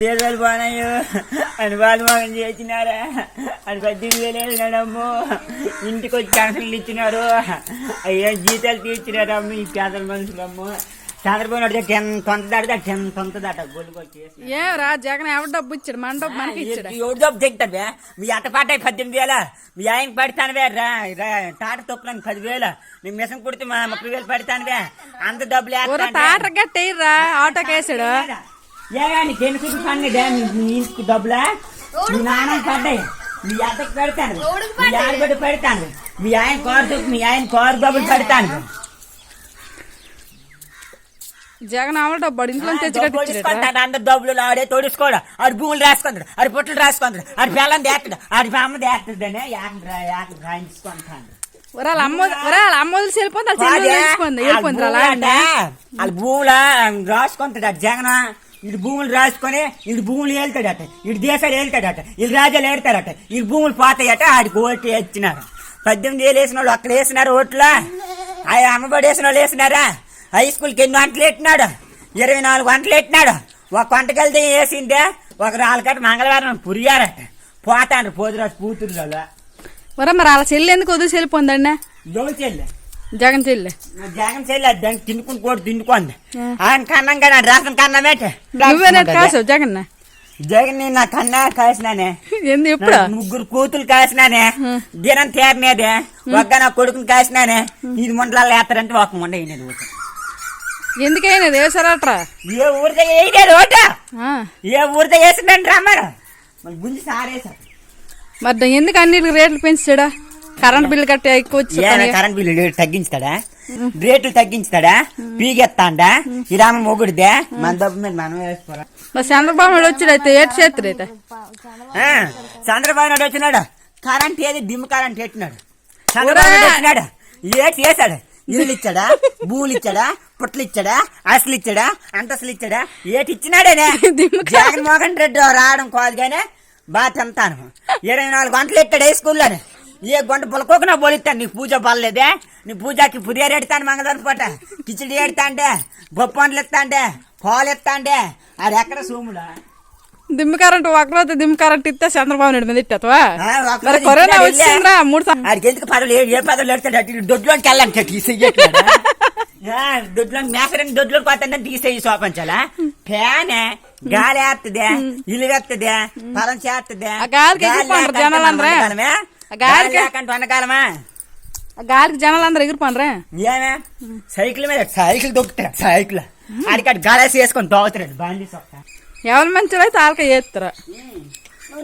పేదలు పోనాయి అని వాళ్ళు మగం చేసినారా. అని పద్దెనిమిది వేలు వేసినాడమ్మో ఇంటికి వచ్చి క్యాన్సర్లు ఇచ్చినారు. అయ్యో జీతాలు తీర్చినారు అమ్మ ఈ పేదల మనుషులమ్మో చంద్రబాబు నాయుడు తొంత దాట జగన్ ఎవరు డబ్బు ఇచ్చాడు? మన డబ్బు మనకి ఇచ్చాడు? డబ్బు తెగుతాడు మీ అత్త పాట పద్దెనిమిది వేల. మీ ఆయన పడతానువే రా తాట తొప్పులని పదివేలు. నీ మిషన్ కుడితే మా ముప్పై వేలు పడతానువే అంత డబ్బులు. టాటర్ గట్టేయరా ఆటోకి వేసాడు ఏగా నీకు ఎన్ని చూపు పన్నుడే నీ ఇంటికి డబ్బులా? మీ నాన్న పడ్డాయి. మీ అత్తకి పెడతాను. మీ ఆడబిడ్డ పెడతాను. మీ ఆయన కారు మీ ఆయన కారు డబ్బులు పెడతాను. జగన్ అమలు డబ్బు ఇంట్లో తెచ్చి కట్టించాడు? తోడుచుకుంటాడు అందరు డబ్బులు ఆడే తోడుచుకోడు ఆడు భూములు రాసుకుంటాడు. ఆడు పుట్టలు రాసుకుంటాడు. ఆడు పిల్లని దేస్తాడు. ఆడి అమ్మ దేస్తాడనే యాక రాయించుకుంటాడు వాళ్ళ అమ్మ వాళ్ళ అమ్మ వాళ్ళ భూముల రాసుకుంటాడు. జగన్ ఇటు భూములు రాసుకొని ఇటు భూములు వెళ్తాడట ఇటు దేశాలు వెళ్తాడట ఇటు రాజ్యాలు ఏడతాడట ఇటు భూములు పోతాయట. ఆడికి ఓట్లు వేసినారు. పద్దెనిమిది వేలు వేసిన వాళ్ళు అక్కడ వేసినారు ఓట్లా? ఆ అమ్మబడి వేసిన వాళ్ళు వేసినారా? హై స్కూల్కి ఎన్ని గంటలు పెట్టినాడు? ఇరవై నాలుగు గంటలు పెట్టినాడు? ఒక గంటకి వెళ్తే వేసిందే. ఒక రాళ్ళకట్ట మంగళవారం పురియారట. పోతాండ్రు పోతురాజు కూతురు వాళ్ళు మరి వాళ్ళ చెల్లి ఎందుకు వదిలి వెళ్ళిపోయిందండి? దోలు చెల్లి. జగన్ చెల్లి జగన్ చెల్లి దానికి తినుకుని కూడా తినుకోండి ఆయన కన్నం కదా రేషన్ కన్నం ఏంటి? నువ్వేనే కాసావు? జగన్ జగన్ని నా కన్నా కాసినానే. నా ముగ్గురు కూతురు కాసినానే. దినం తేరనేదే. ఒక్క నా కొడుకుని కాసినానే. ఇది ముండలాలు వేస్తారంటే ఒక ముండ అయినది వేసారట్రా ఏ ఊరితో వేయలేదు ఓట ఏ ఊరితో వేసిందండి రమ్మారు మన గుంజి సారేసారు మరి ఎందుకు అన్నిటికి రేట్లు పెంచాడా కరెంట్ బిల్లు కట్టి ఎక్కువ కరెంట్ బిల్లు రేటు తగ్గించుతాడా? రేట్లు తగ్గించుతాడా? పీగెత్తాండా ఇరామ మొగుడిదే? మన డబ్బు మీద మనం వేసుకోరా? మరి చంద్రబాబు నాయుడు వచ్చాడు అయితే? ఏటు చేస్తారు అయితే? చంద్రబాబు నాయుడు వచ్చినాడు? కరెంట్ ఏది? డిమ్ కరెంట్ పెట్టినాడు చంద్రబాబు నాయుడు వచ్చినాడు? ఏటి చేశాడు? ఇల్లు ఇచ్చాడా? భూములు ఇచ్చాడా? పుట్లు ఇచ్చాడా? అసలు ఇచ్చాడా? అంతస్తులు ఇచ్చాడా? ఏటి ఇచ్చినాడేనే జగన్మోహన్ రెడ్డి రావడం కాదు కానీ బాగా తింటాను ఇరవై నాలుగు గంటలు ఎట్టాడు స్కూల్లోనే? ఏ గంట పొలకోకున్నా పోలిస్తాను నీ పూజ పర్లేదే నీ పూజకి పురియర్ ఎడతాను మంగళవారం పూట. కిచిడి ఎడతా అంటే బొప్పండ్లు ఎత్తా అంటే పాలు ఎత్తా అంటే అది ఎక్కడ సోముడా దిమ్మ కరెంట్ ఒకరోజు దిమ్మ కరెంట్ ఇస్తే చంద్రబాబు నాయుడు మీద ఇట్టా ఆ, ఒక్క మరి రోజు కరోనా వచ్చిందిరా మూడు సం- ఆడికి ఎందుకు పదవులు? ఏ- పదవులు ఎడతాడు దొడ్లోకి వెళ్ళాను తీసేయట్లేదా? దొడ్లో మేసరని దొడ్లోకి పోతాను తీసేయి సోపించాలా ఫ్యానే గాలి వేస్తుంది ఇల్లు వేస్తుంది పొలం చేస్తుంది జనాలందరూ. ఆ గాలికి- ఆ జనాలు అందరు ఎగిరిపోనరా? ఏమే? సైకిల్ మీద సైకిల్ దొక్కుతాడు సైకిల్. అటు గాలేసి వేసుకొని దోగుతాడు బండి సొక్క ఎవరు మంచిగా అయితే వాళ్ళకే చేస్తారా.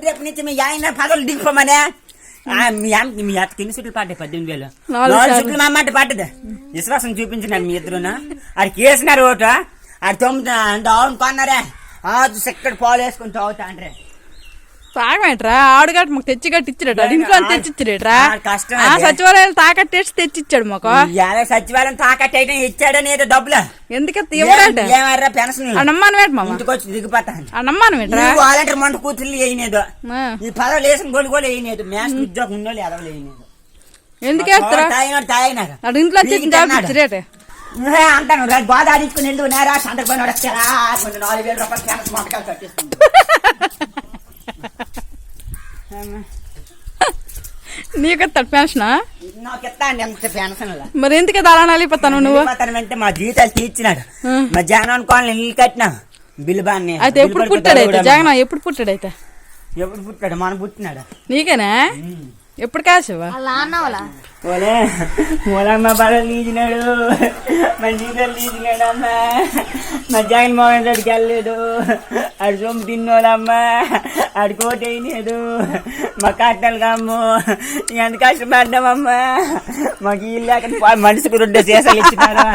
రేపు నుంచి మీ ఆయన పదవులు దిగిపోమనే ఆ, మీ అత్తకి ఎన్ని సుట్లు పడ్డాయి పద్దెనిమిది వేలు. నాలుగు. సుట్లు మా అమ్మాట పడ్డది విశ్వాసం చూపించినారు మీ ఇద్దరును. ఆడికి వేసినారు ఓటు. ఆడు తొమ్మిది అవును కొన్నారే. ఆదు సెక్కడ పాలు వేసుకొని తాగుతా అంటే తాగమేట్రా? ఆడుగట్టు మాకు తెచ్చి కట్టి ఇచ్చాడట అది ఇంట్లో తెచ్చి ఇచ్చాడట్రా ఆ, కష్టం ఆ అదే. సచివాలయాలు తాకట్టేసి తెచ్చి ఇచ్చాడు మాకు. సచివాలయం తాకట్టు అయితే ఇచ్చాడని ఏదో డబ్బులు. ఎందుకంత ఇవ్వడట? ఏమర్రా పెన్షన్? వేట మామ. ఇంటికి వచ్చి దిగిపోతాను వాలంటీర్ మంట కూతుర్లు వేయలేదు ఆ. ఈ పదవులు వేసిన గోలు కూడా వేయలేదు మ్యాథ్స్ ఉద్యోగం ఉన్నోళ్ళు ఎదవలు ఎందుకు తాగినాడు. అటు ఇంట్లో తెచ్చి అంటాను గోదావరించుకుని వెళ్ళు నేరా నాలుగు వేల రూపాయలు కట్టిస్తుంది నీకు ఎత్తాడు పెన్షన్ మరి ఎందుకు అలా నలిపోతాను నువ్వు? అంటే మా జీతాలు తీర్చినాడు. మా జగన్ కాలనీ ఇల్లు కట్టినా. బిల్లు అయితే ఎప్పుడు పుట్టాడు అయితే? జగన్ ఎప్పుడు పుట్టాడు అయితే? ఎప్పుడు పుట్టాడు? మన పుట్టినాడు? నీకేనా? ఎప్పుడు కాసావా? ఓలే ఓలమ్మ బల లీజినాడు మా జీతాలు లీజినాడు. అమ్మా మా జగన్ మోహన్ రెడ్డికి వెళ్ళలేదు ఆడు సొమ్ము తిన్నోడమ్మా. ఆడు కోట వేయలేదు. మా కట్టలు కమ్ము. ఎంత కష్టపడ్డామమ్మా మాకు ఇల్లు లేక మనిషికి రెండు సీసాలు ఇచ్చినారా?